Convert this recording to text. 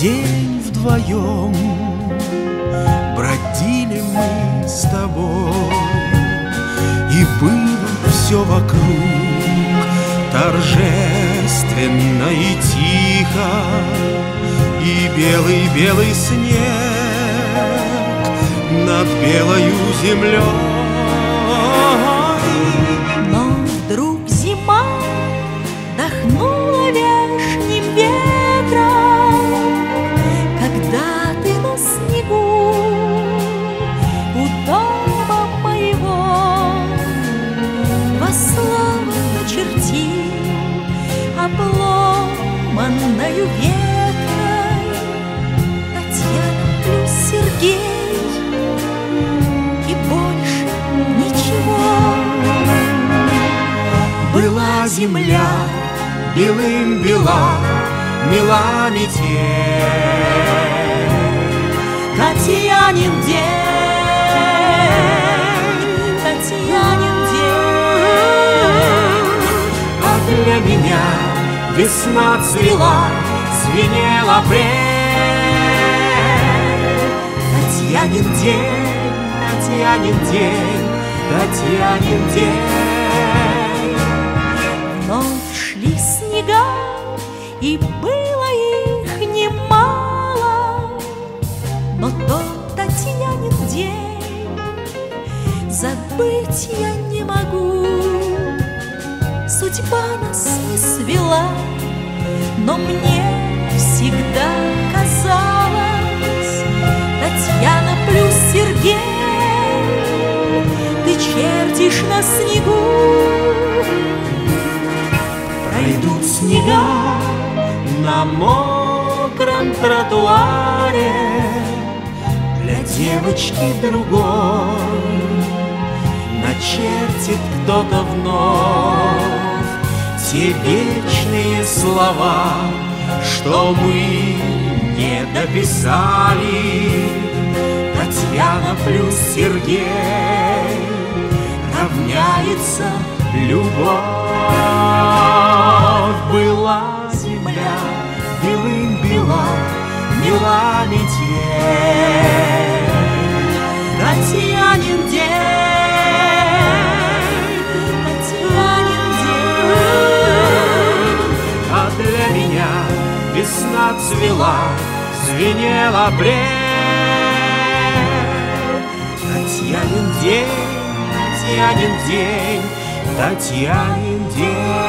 день вдвоем Бродили мы с тобой. И было все вокруг Торжественно и тихо И белый-белый снег Над белою землей обломанною веткой Татьяна плюс Сергей И больше ничего. Была земля белым бела, мила метель. Татьянин день, Весна цвела, звенел апрель Татьянин день, Татьянин день, Татьянин день. Вновь шли снега, и было их немало. Но тот Татьянин день забыть я не могу Судьба нас не свела но мне всегда казалось Татьяна плюс Сергей Ты чертишь на снегу Пройдут снега на мокром тротуаре Для девочки другой. Начертит кто-то вновь те вечные слова, что мы не дописали. Татьяна плюс Сергей равняется любовь. Была земля белым бела, мила метель. Весна цвела, звенела бред. Татьянин день, Татьянин день, Татьянин день.